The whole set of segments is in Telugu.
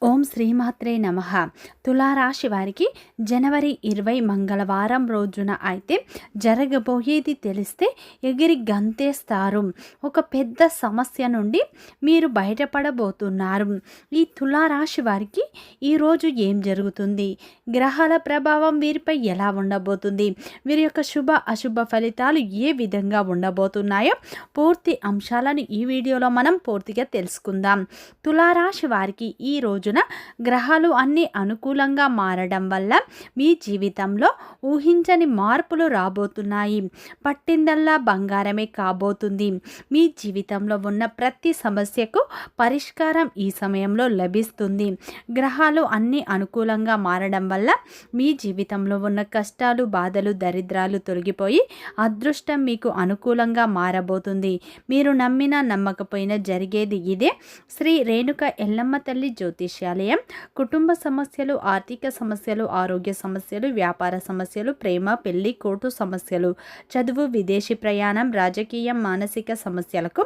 Oh. శ్రీమాత్రే నమ. తులారాశి వారికి జనవరి ఇరవై మంగళవారం రోజున అయితే జరగబోయేది తెలిస్తే ఎగిరి గంతేస్తారు. ఒక పెద్ద సమస్య నుండి మీరు బయటపడబోతున్నారు. ఈ తులారాశి వారికి ఈరోజు ఏం జరుగుతుంది? గ్రహాల ప్రభావం వీరిపై ఎలా ఉండబోతుంది? వీరి యొక్క శుభ అశుభ ఫలితాలు ఏ విధంగా ఉండబోతున్నాయో పూర్తి అంశాలను ఈ వీడియోలో మనం పూర్తిగా తెలుసుకుందాం. తులారాశి వారికి ఈ రోజున గ్రహాలు అన్నీ అనుకూలంగా మారడం వల్ల మీ జీవితంలో ఊహించని మార్పులు రాబోతున్నాయి. పట్టిందల్లా బంగారమే కాబోతుంది. మీ జీవితంలో ఉన్న ప్రతి సమస్యకు పరిష్కారం ఈ సమయంలో లభిస్తుంది. గ్రహాలు అన్నీ అనుకూలంగా మారడం వల్ల మీ జీవితంలో ఉన్న కష్టాలు బాధలు దరిద్రాలు తొలగిపోయి అదృష్టం మీకు అనుకూలంగా మారబోతుంది. మీరు నమ్మినా నమ్మకపోయినా జరిగేది ఇదే. శ్రీ రేణుక ఎల్లమ్మ తల్లి జ్యోతిష్యాలయం. కుటుంబ సమస్యలు ఆర్థిక సమస్యలు ఆరోగ్య సమస్యలు వ్యాపార సమస్యలు ప్రేమ పెళ్ళి కోర్టు సమస్యలు చదువు విదేశీ ప్రయాణం రాజకీయం మానసిక సమస్యలకు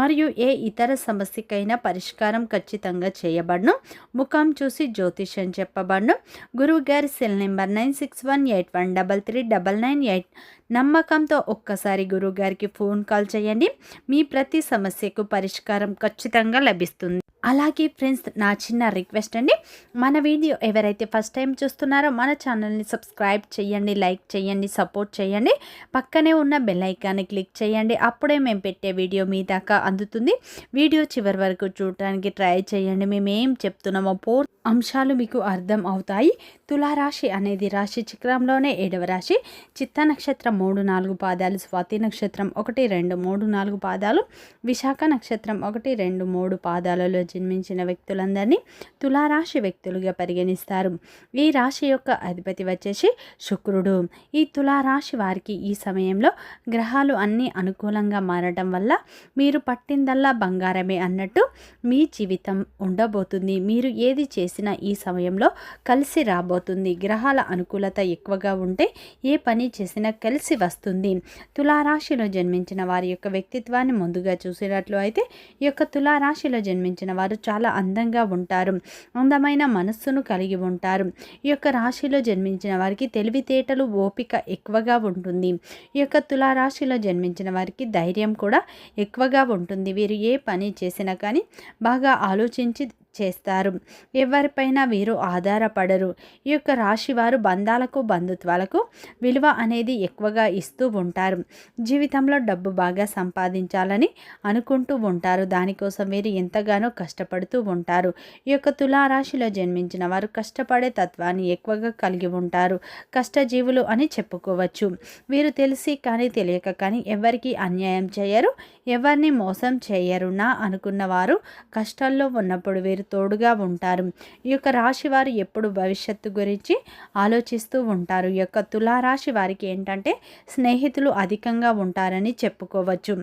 మరియు ఏ ఇతర సమస్యకైనా పరిష్కారం ఖచ్చితంగా చేయబడను. ముఖం చూసి జ్యోతిష్యం చెప్పబడను. గురువు గారి cell number nine six one eight one double three double nine eight. నమ్మకంతో ఒక్కసారి గురువుగారికి ఫోన్ కాల్ చేయండి. మీ ప్రతి సమస్యకు పరిష్కారం ఖచ్చితంగా లభిస్తుంది. అలాగే ఫ్రెండ్స్ నా చిన్న రిక్వెస్ట్ అండి. మన వీడియో ఎవరైతే ఫస్ట్ టైం చూస్తున్నారో మన ఛానల్ని సబ్స్క్రైబ్ చేయండి లైక్ చేయండి సపోర్ట్ చేయండి పక్కనే ఉన్న బెల్ ఐకాన్ని క్లిక్ చేయండి అప్పుడే మేము పెట్టే వీడియో మీ దాకా అందుతుంది. వీడియో చివరి వరకు చూడటానికి ట్రై చేయండి మేము ఏం చెప్తున్నామో పూర్ అంశాలు మీకు అర్థం అవుతాయి. తులారాశి అనేది రాశి చక్రంలోనే ఏడవ రాశి. చిత్త నక్షత్రం మూడు నాలుగు పాదాలు స్వాతి నక్షత్రం ఒకటి రెండు మూడు నాలుగు పాదాలు విశాఖ నక్షత్రం ఒకటి రెండు మూడు పాదాలలో జన్మించిన వ్యక్తులందరినీ తులారాశి వ్యక్తులుగా పరిగణిస్తారు. ఈ రాశి యొక్క అధిపతి వచ్చేసి శుక్రుడు. ఈ తులారాశి వారికి ఈ సమయంలో గ్రహాలు అన్నీ అనుకూలంగా మారటం వల్ల మీరు పట్టిందల్లా బంగారమే అన్నట్టు మీ జీవితం ఉండబోతుంది. మీరు ఏది చేసినా ఈ సమయంలో కలిసి రాబోతుంది. గ్రహాల అనుకూలత ఎక్కువగా ఉంటే ఏ పని చేసినా కలిసి వస్తుంది. తులారాశిలో జన్మించిన వారి యొక్క వ్యక్తిత్వాన్ని ముందుగా చూసినట్లు అయితే ఈ యొక్క తులారాశిలో జన్మించిన వారు చాలా అందంగా ఉంటారు. అందమైన మనస్సును కలిగి ఉంటారు. ఈ యొక్క రాశిలో జన్మించిన వారికి తెలివితేటలు ఓపిక ఎక్కువగా ఉంటుంది. ఈ యొక్క తులారాశిలో జన్మించిన వారికి ధైర్యం కూడా ఎక్కువగా ఉంటుంది. వీరు ఏ పని చేసినా కానీ బాగా ఆలోచించి చేస్తారు. ఎవరిపైన వీరు ఆధారపడరు. ఈ యొక్క రాశి వారు బంధాలకు బంధుత్వాలకు విలువ అనేది ఎక్కువగా ఇస్తూ ఉంటారు. జీవితంలో డబ్బు బాగా సంపాదించాలని అనుకుంటూ ఉంటారు. దానికోసం వీరు ఎంతగానో కష్టపడుతూ ఉంటారు. ఈ యొక్క తులారాశిలో జన్మించిన వారు కష్టపడే తత్వాన్ని ఎక్కువగా కలిగి ఉంటారు. కష్టజీవులు అని చెప్పుకోవచ్చు. వీరు తెలిసి కానీ తెలియక కానీ ఎవరికి అన్యాయం చేయరు ఎవరిని మోసం చేయరు నా అనుకున్న వారు కష్టాల్లో ఉన్నప్పుడు వీరు తోడుగా ఉంటారు. ఈ యొక్క రాశి వారు ఎప్పుడు భవిష్యత్తు గురించి ఆలోచిస్తూ ఉంటారు. ఈ యొక్క తులారాశి వారికి ఏంటంటే స్నేహితులు అధికంగా ఉంటారని చెప్పుకోవచ్చు.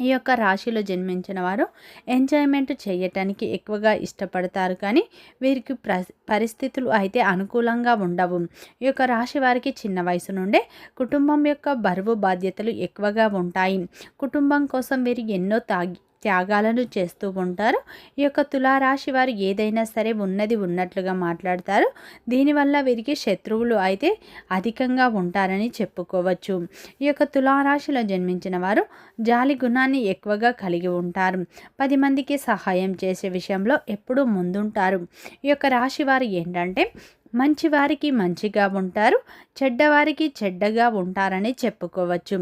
ఈ యొక్క రాశిలో జన్మించిన వారు ఎంజాయ్మెంట్ చేయటానికి ఎక్కువగా ఇష్టపడతారు. కానీ వీరికి ప్ర పరిస్థితులు అయితే అనుకూలంగా ఉండవు. ఈ యొక్క రాశి వారికి చిన్న వయసు నుండే కుటుంబం యొక్క బరువు బాధ్యతలు ఎక్కువగా ఉంటాయి. కుటుంబం కోసం వీరు ఎన్నో తాగి త్యాగాలను చేస్తూ ఉంటారు. ఈ యొక్క తులారాశి వారు ఏదైనా సరే ఉన్నది ఉన్నట్లుగా మాట్లాడతారు. దీనివల్ల వీరికి శత్రువులు అయితే అధికంగా ఉంటారని చెప్పుకోవచ్చు. ఈ యొక్క తులారాశిలో జన్మించిన వారు జాలి గుణాన్ని ఎక్కువగా కలిగి ఉంటారు. పది మందికి సహాయం చేసే విషయంలో ఎప్పుడూ ముందుంటారు. ఈ యొక్క రాశి వారు ఏంటంటే మంచివారికి మంచిగా ఉంటారు చెడ్డవారికి చెడ్డగా ఉంటారని చెప్పుకోవచ్చు.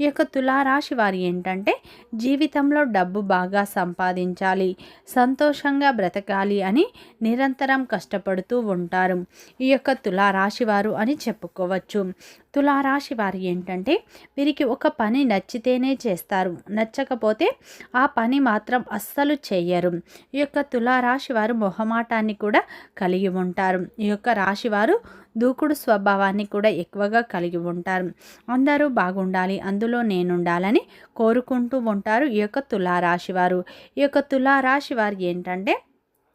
ఈ యొక్క తులారాశి వారు ఏంటంటే జీవితంలో డబ్బు బాగా సంపాదించాలి సంతోషంగా బ్రతకాలి అని నిరంతరం కష్టపడుతూ ఉంటారు. ఈ యొక్క తులారాశి వారు అని చెప్పుకోవచ్చు. తులారాశి వారు ఏంటంటే వీరికి ఒక పని నచ్చితేనే చేస్తారు. నచ్చకపోతే ఆ పని మాత్రం అస్సలు చేయరు. ఈ యొక్క తులారాశి వారు మొహమాటాన్ని కూడా కలిగి ఉంటారు. ఈ యొక్క రాశివారు దూకుడు స్వభావాన్ని కూడా ఎక్కువగా కలిగి ఉంటారు. అందరూ బాగుండాలి అందులో నేనుండాలని కోరుకుంటూ ఉంటారు ఈ యొక్క తులారాశి వారు ఈ యొక్క తులారాశి వారు ఏంటంటే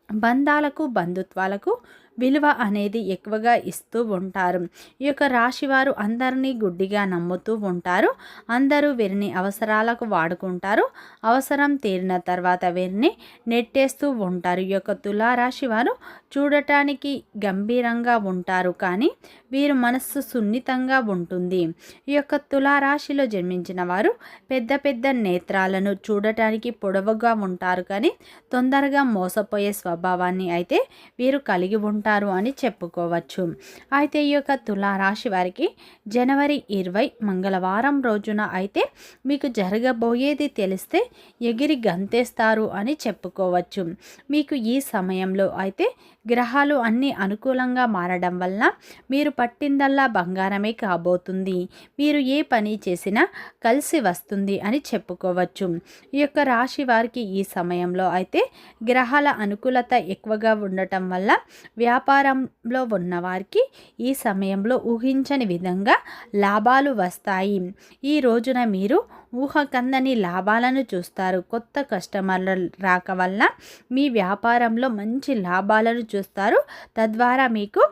బంధాలకు బంధుత్వాలకు విలువ అనేది ఎక్కువగా ఇస్తూ ఉంటారు. ఈ యొక్క రాశి వారు అందరినీ గుడ్డిగా నమ్ముతూ ఉంటారు. అందరూ వీరిని అవసరాలకు వాడుకుంటారు. అవసరం తీరిన తర్వాత వీరిని నెట్టేస్తూ ఉంటారు. ఈ యొక్క తులారాశి వారు చూడటానికి గంభీరంగా ఉంటారు. కానీ వీరు మనస్సు సున్నితంగా ఉంటుంది. ఈ యొక్క తులారాశిలో జన్మించిన వారు పెద్ద పెద్ద నేత్రాలను చూడటానికి పొడవుగా ఉంటారు. కానీ తొందరగా మోసపోయే స్వభావాన్ని అయితే వీరు కలిగి ఉంటారు అని చెప్పుకోవచ్చు. అయితే ఈ యొక్క తులారాశి వారికి జనవరి ఇరవై మంగళవారం రోజున అయితే మీకు జరగబోయేది తెలిస్తే ఎగిరి గంతేస్తారు అని చెప్పుకోవచ్చు. మీకు ఈ సమయంలో అయితే గ్రహాలు అన్నీ అనుకూలంగా మారడం వల్ల మీరు పట్టిందల్లా బంగారమే కాబోతుంది. మీరు ఏ పని చేసినా కలిసి వస్తుంది అని చెప్పుకోవచ్చు. ఈ యొక్క రాశి వారికి ఈ సమయంలో అయితే గ్రహాల అనుకూలత ఎక్కువగా ఉండటం వల్ల వ్యాపారంలో ఉన్నవారికి ఈ సమయంలో ఊహించని విధంగా లాభాలు వస్తాయి. ఈ రోజున మీరు ఊహకందని లాభాలను చూస్తారు. కొత్త కస్టమర్ల రాక వల్ల మీ వ్యాపారంలో మంచి లాభాలను చూస్తారు. తద్వారా మీకు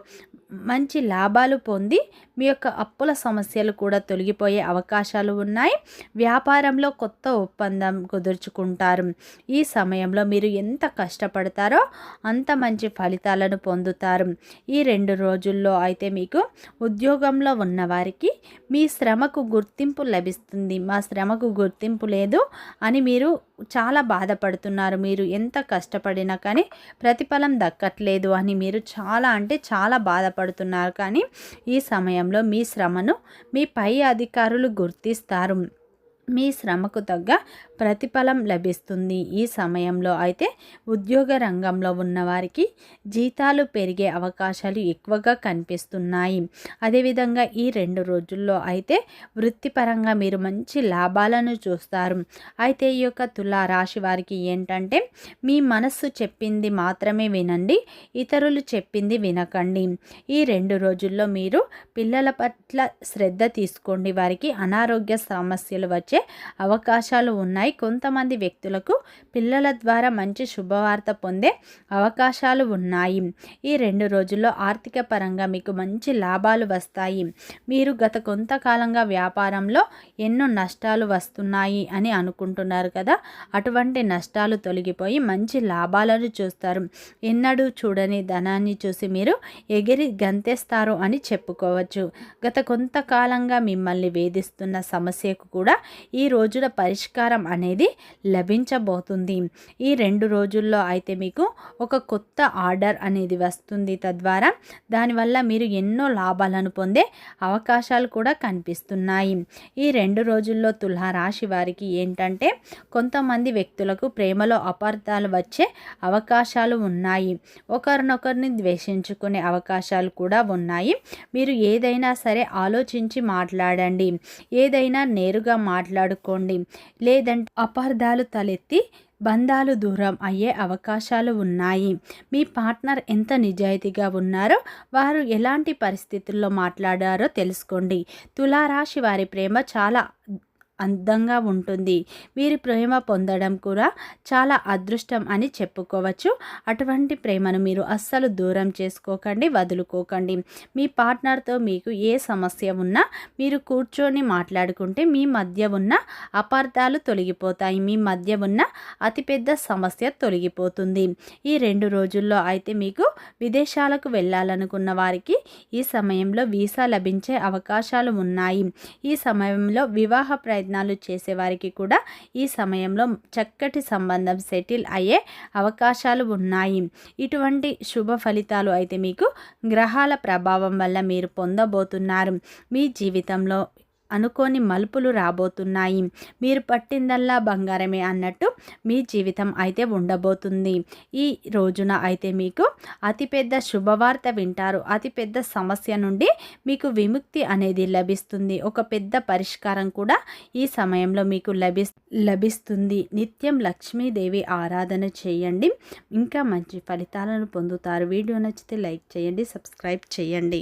మంచి లాభాలు పొంది మీ యొక్క అప్పుల సమస్యలు కూడా తొలగిపోయే అవకాశాలు ఉన్నాయి. వ్యాపారంలో కొత్త ఒప్పందం కుదుర్చుకుంటారు. ఈ సమయంలో మీరు ఎంత కష్టపడతారో అంత మంచి ఫలితాలను పొందుతారు. ఈ రెండు రోజుల్లో అయితే మీకు ఉద్యోగంలో ఉన్నవారికి మీ శ్రమకు గుర్తింపు లభిస్తుంది. మా శ్రమకు గుర్తింపు లేదు అని మీరు చాలా బాధపడుతున్నారు. మీరు ఎంత కష్టపడినా కానీ ప్రతిఫలం దక్కట్లేదు అని మీరు చాలా అంటే చాలా బాధపడుతున్నారు. కానీ ఈ సమయంలో మీ శ్రమను మీ పై అధికారులు గుర్తిస్తారు. మీ శ్రమకు తగ్గ ప్రతిఫలం లభిస్తుంది. ఈ సమయంలో అయితే ఉద్యోగ రంగంలో ఉన్నవారికి జీతాలు పెరిగే అవకాశాలు ఎక్కువగా కనిపిస్తున్నాయి. అదేవిధంగా ఈ రెండు రోజుల్లో అయితే వృత్తిపరంగా మీరు మంచి లాభాలను చూస్తారు. అయితే ఈ యొక్క తులా రాశి వారికి ఏంటంటే మీ మనస్సు చెప్పింది మాత్రమే వినండి ఇతరులు చెప్పింది వినకండి. ఈ రెండు రోజుల్లో మీరు పిల్లల పట్ల శ్రద్ధ తీసుకోండి. వారికి అనారోగ్య సమస్యలు వచ్చి అవకాశాలు ఉన్నాయి. కొంతమంది వ్యక్తులకు పిల్లల ద్వారా మంచి శుభవార్త పొందే అవకాశాలు ఉన్నాయి. ఈ రెండు రోజుల్లో ఆర్థిక పరంగా మీకు మంచి లాభాలు వస్తాయి. మీరు గత కొంతకాలంగా వ్యాపారంలో ఎన్నో నష్టాలు వస్తున్నాయి అని అనుకుంటున్నారు కదా? అటువంటి నష్టాలు తొలగిపోయి మంచి లాభాలను చూస్తారు. ఎన్నడూ చూడని ధనాన్ని చూసి మీరు ఎగిరి గంతేస్తారు అని చెప్పుకోవచ్చు. గత కొంతకాలంగా మిమ్మల్ని వేధిస్తున్న సమస్యకు కూడా ఈ రోజుల పరిష్కారం అనేది లభించబోతుంది. ఈ రెండు రోజుల్లో అయితే మీకు ఒక కొత్త ఆర్డర్ అనేది వస్తుంది తద్వారా దానివల్ల మీరు ఎన్నో లాభాలను పొందే అవకాశాలు కూడా కనిపిస్తున్నాయి. ఈ రెండు రోజుల్లో తులారాశి వారికి ఏంటంటే కొంతమంది వ్యక్తులకు ప్రేమలో అపార్థాలు వచ్చే అవకాశాలు ఉన్నాయి. ఒకరినొకరిని ద్వేషించుకునే అవకాశాలు కూడా ఉన్నాయి. మీరు ఏదైనా సరే ఆలోచించి మాట్లాడండి. ఏదైనా నేరుగా మాట్లాడుకోండి. లేదంటే అపార్థాలు తలెత్తి బంధాలు దూరం అయ్యే అవకాశాలు ఉన్నాయి. మీ పార్ట్నర్ ఎంత నిజాయితీగా ఉన్నారో వారు ఎలాంటి పరిస్థితుల్లో మాట్లాడారో తెలుసుకోండి. తులారాశి వారి ప్రేమ చాలా అందంగా ఉంటుంది. వీరి ప్రేమ పొందడం కూడా చాలా అదృష్టం అని చెప్పుకోవచ్చు. అటువంటి ప్రేమను మీరు అస్సలు దూరం చేసుకోకండి వదులుకోకండి. మీ పార్ట్నర్తో మీకు ఏ సమస్య ఉన్నా మీరు కూర్చొని మాట్లాడుకుంటే మీ మధ్య ఉన్న అపార్థాలు తొలగిపోతాయి. మీ మధ్య ఉన్న అతిపెద్ద సమస్య తొలగిపోతుంది. ఈ రెండు రోజుల్లో అయితే మీకు విదేశాలకు వెళ్ళాలనుకున్న వారికి ఈ సమయంలో వీసా లభించే అవకాశాలు ఉన్నాయి. ఈ సమయంలో వివాహ ప్రయత్నం ప్రయత్నాలు చేసేవారికి కూడా ఈ సమయంలో చక్కటి సంబంధం సెటిల్ అయ్యే అవకాశాలు ఉన్నాయి. ఇటువంటి శుభ ఫలితాలు అయితే మీకు గ్రహాల ప్రభావం వల్ల మీరు పొందబోతున్నారు. మీ జీవితంలో అనుకోని మలుపులు రాబోతున్నాయి. మీరు పట్టిందల్లా బంగారమే అన్నట్టు మీ జీవితం అయితే ఉండబోతుంది. ఈ రోజున అయితే మీకు అతిపెద్ద శుభవార్త వింటారు. అతిపెద్ద సమస్య నుండి మీకు విముక్తి అనేది లభిస్తుంది. ఒక పెద్ద పరిష్కారం కూడా ఈ సమయంలో మీకు లభి లభిస్తుంది. నిత్యం లక్ష్మీదేవి ఆరాధన చేయండి. ఇంకా మంచి ఫలితాలను పొందుతారు. వీడియో నచ్చితే లైక్ చేయండి సబ్స్క్రైబ్ చేయండి.